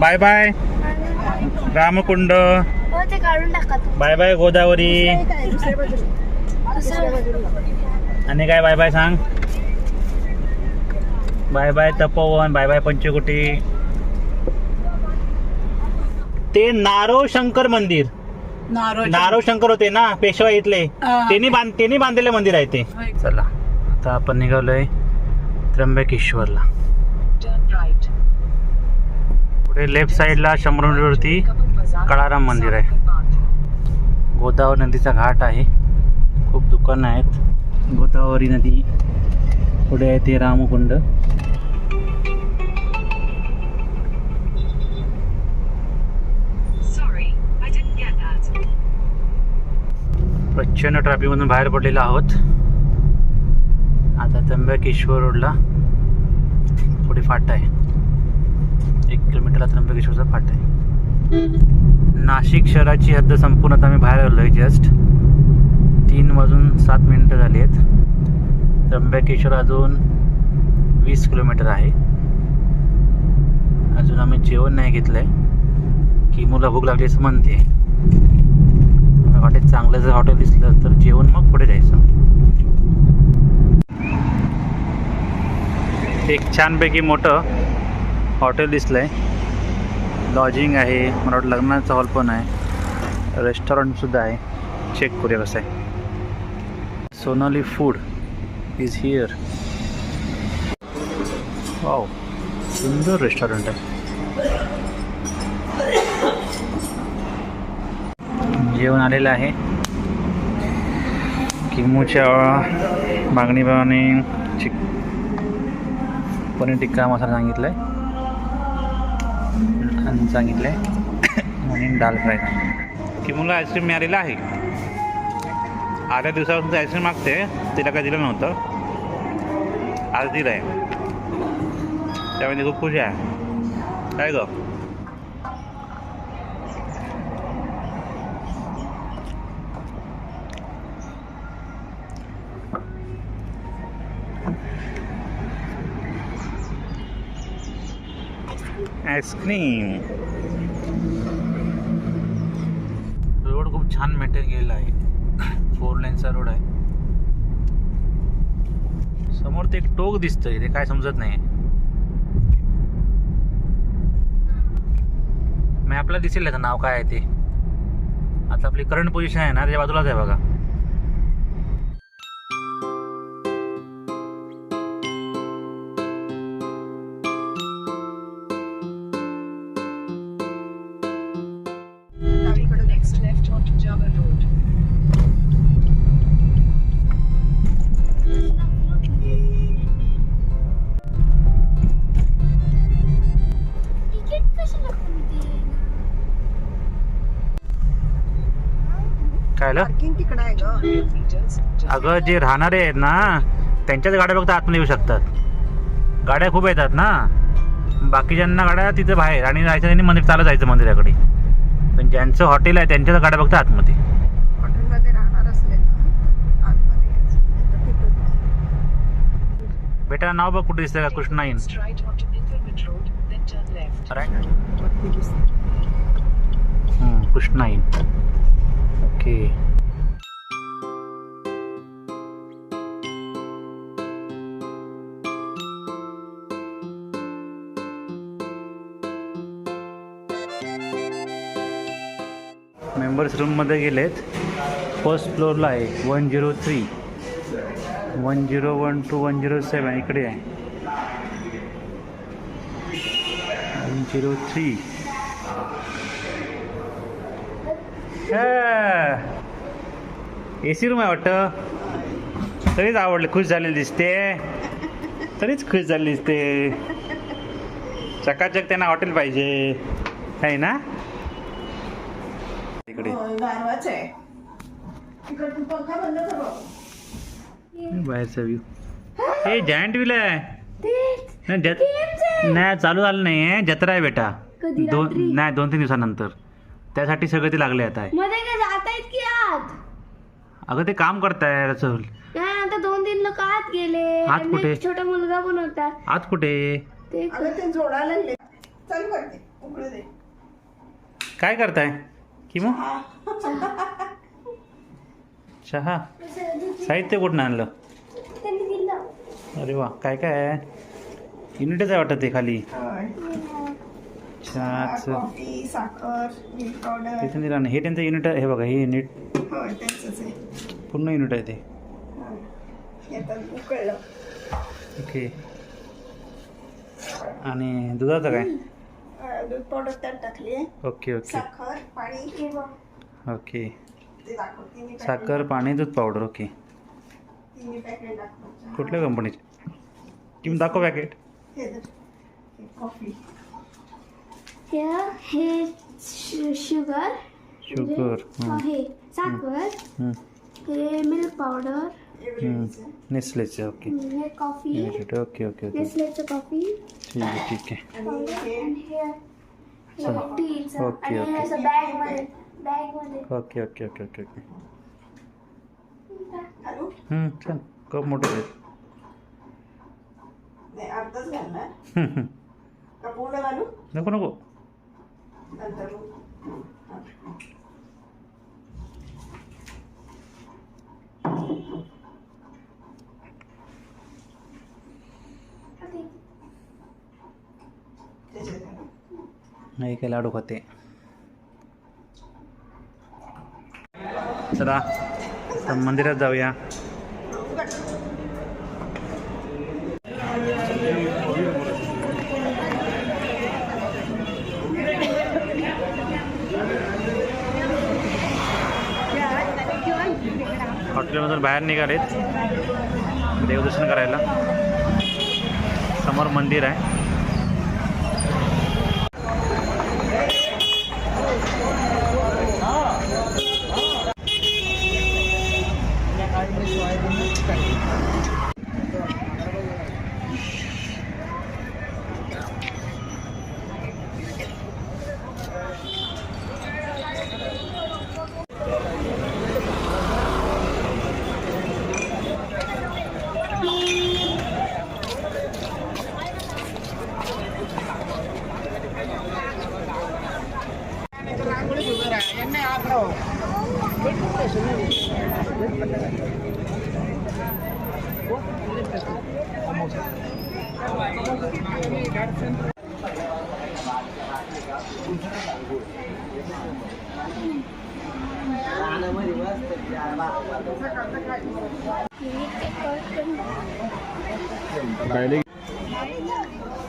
Bye bye. Ramkund. हो ते काढून टाका तू बाय बाय गोदावरी. आणि काय बाय बाय सांग? Bye bye Tapovan bye bye Panchkuti. ते नारो शंकर मंदिर. नारो शंकर. होते ना पेशवा इथले. त्यांनी बांध त्यांनी बांधलेलं मंदिर आहे ते. चला आता आपण निघालोय त्र्यंबकेश्वरला. पुढे लेफ्ट साईडला शंभरवरती कळाराम मंदिर आहे. गोदावरी नदीचा घाट आहे. खूप दुकानं आहेत. गोदावरी नदी पुढे आहे ते रामकुंड. प्रचंड ट्रॅफिकमधून बाहेर पडलेलो आहोत. आता त्र्यंबकेश्वर रोडला पुढे फाटा आहे. त्याला त्र्यंबकेश्वरचा फाटा आहे. नाशिक शहराची हद्द संपूर्ण आता आम्ही बाहेर आलो आहे जस्ट तीन वाजून सात मिनटं झाली आहेत त्र्यंबकेश्वर अजून वीस किलोमीटर आहे. अजून आम्ही जेवण नाही घेतलं आहे की मुलं भूक लागली असं म्हणते. हॉटेल चांगलं जर हॉटेल दिसलं तर जेवण मग पुढे जायचं. एक छानपैकी मोठं हॉटेल दिसलंय. लॉजिंग आहे मला वाटतं लग्नाचा हॉल पण आहे. रेस्टॉरंटसुद्धा आहे. चेक करूया कसं आहे. Sonali food is here wow सुंदर रेस्टॉरंट आहे. जेवण आलेलं आहे. किमूच्या मागणीप्रमाणे चिक पनीर टिक्का मसाला सांगितला आहे आणि सांगितलं आहे आणि दाल फ्राय. किमूला आईस्क्रीम मिळालेला आहे. आल्या दिवसापासून आईस्क्रीम मागते तिला काय दिलं नव्हतं. आज दिलं आहे त्यामुळे खूप खुश आहे. काय गं? आईस्क्रीम रोड खूप छान मेंटेन केलेला आहे. फोर लाईनचा रोड आहे. समोर ते एक टोक दिसतंय ते काय समजत नाही. मॅपला दिसेल त्याचं नाव काय आहे ते? आता आपली करंट पोझिशन आहे ना त्याच्या बाजूलाच आहे बघा. काय आलं? Parking तिकडं आहे ग. meters. to अगं जे राहणारे आहेत ना त्यांच्याच गाड्या फक्त आतमध्ये येऊ शकतात. गाड्या खूप येतात ना. बाकीच्यांना गाड्या तिथे बाहेर आणि जायचं त्यांनी मंदिर चालत जायचं मंदिराकडे. पण ज्यांचं हॉटेल आहे त्यांच्याच गाड्या फक्त आतमध्ये. बेटा नाव बघ कुठे दिसतंय का? Krishna inn. Krishna inn. Okay members रूममध्ये गेलेत. फ़र्स्ट फ्लोअरला आहे. One zero three one zero one two one zero seven इकडे आहे. One zero three A C room आहे वाटतं. तरीच आवडले खुश झालेली दिसते. तरीच खुश झाली दिसते. चकाचक त्यांना हॉटेल पाहिजे. आहे ना? इकडे. गारवाच आहे. इकडं तू पंखा बंद कर बाबा. बाहेरचा व्ह्यू हे जॉईंट व्हील आहे. नाही चालू झालं नाही जत्रा आहे बेटा. दोन? नाही दोन तीन दिवसानंतर. त्यासाठी सगळं ते लागले आता. आहे मध्ये काय जात आहेत की आत? अगं ते काम करताय रसोल. नाही आता दोन तीन लोक आत गेले. आत आणि कुठे? एक छोटा मुलगा पण होता. आज कुठे? ते अगं ते जोडायला लागले. चल वरती उकळू दे. काय करताय? किमो? चहा. साहित्य कुठनं आणलं? त्यांनी दिलं. अरे वा काय काय? आहे युनिटच आहे वाटत ते खाली. होय. चहाचं कॉफी साखर मिल्क पावडर दिला नाही हे त्यांचं युनिट आहे हे बघा हे युनिट होय त्यांचंच आहे. पूर्ण युनिट आहे ते. हे. आता उकळलं. ओके. आणि दुधाचं काय? अं, दूध पावडर त्यात टाकली आहे. Okay okay. साखर पाणी हे बघ ओके. ते साखर पाणी दूध पावडर ओके. तिन्ही पॅकेट दाखव. कुठल्या कंपनीचे किंवा दाखव पॅकेट हे. हे कॉफी. हे हे शु- शुगर. शुगर हा, हे साखर. हे मिल्क पावडर. नेसलेचे ओके. हे coffee. Okay okay okay. नेसलेचं coffee. ठीक आहे ठीक आहे. आणि हे टीचं ओके, आणि हे ओके. असं बॅगमध्ये बॅगमध्ये okay okay okay. Okay okay छान कप मोठे नाही अर्धच घालणार. का पूर्ण घालू? नको नको. नंतर नाही काही लाडू खाते. चला मंदिरात जाऊया. हॉटेलमधून बाहेर निघालेत. देवदर्शन करायला. समोर मंदिर आहे.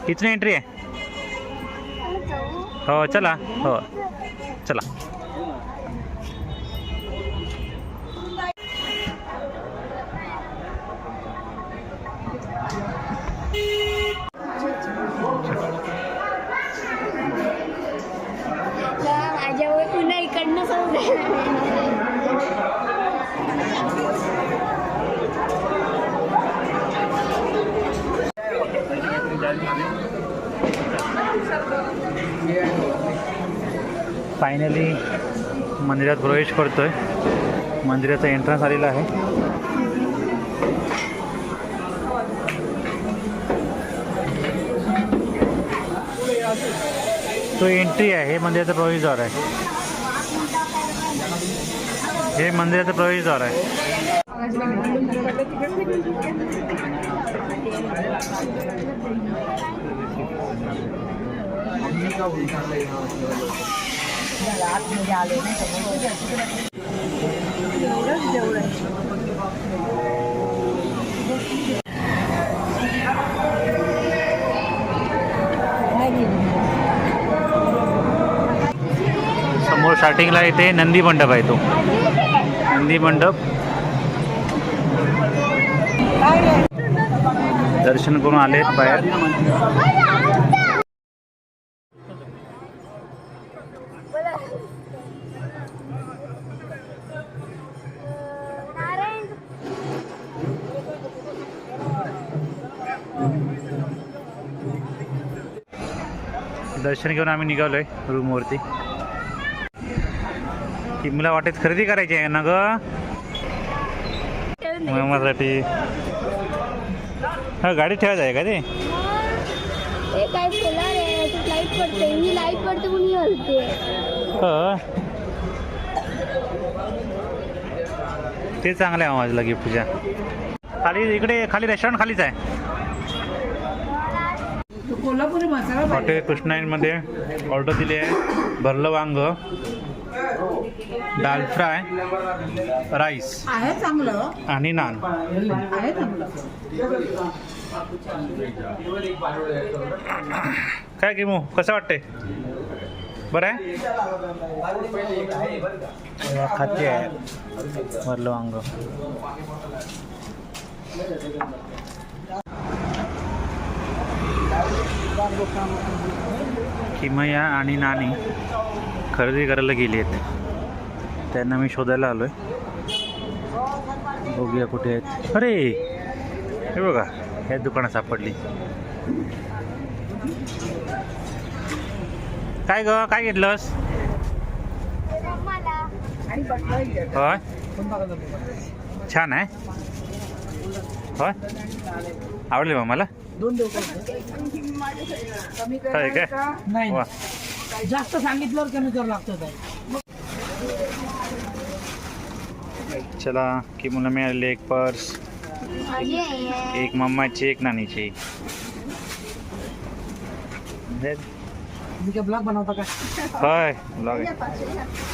कितनी एंट्री है? हो चला हो चला। फायनली मंदिरात प्रवेश करतो आहे मंदिराचा एंट्रन्स आलेला आहे. तो एंट्री आहे हे मंदिराचं प्रवेशद्वार आहे. हे मंदिराचं प्रवेशद्वार आहे. समोर स्टार्टिंगला येते नंदी मंडप आहे तो. नंदी मंडप. दर्शन करून आले बाहेर. दर्शन घेऊन आम्ही निघालोय रूमवरती. की मला वाटेत खरेदी करायची आहे ना ग? मामासाठी हा गाडी ठेवायचं आहे का ते? हे आहे ही हो. ते चांगलं आहे आवाजला गिफ्टच्या. खाली इकडे खाली रेस्टॉरंट खालीच आहे. हॉटेल कृष्णाईनमध्ये ऑर्डर दिली आहे. भरलं वांग दाल फ्राय राईस आहे चांगलं. आणि नान. आहे चांगलं. काय की मग कसं वाटतंय? बरं आहे? खाते आहे. भरलं वांग. किमया आणि नानी खरेदी करायला गेली आहेत त्यांना मी शोधायला आलो आहे बघूया कुठे आहेत. अरे हे बघा ह्या दुकानात सापडली. काय ग काय घेतलंस? होय? छान आहे. होय? आवडले मग मला? दोन देऊ का? कमी काय करायला काय? का? नाही. वा. जास्त सांगितल्यावर कमी करावं लागतं ताई. चला की मुलं मिळाले एक पर्स. एक मम्माची एक नानीची. तुम्ही काय ब्लॉग बनवता का? होय ब्लॉग आहे.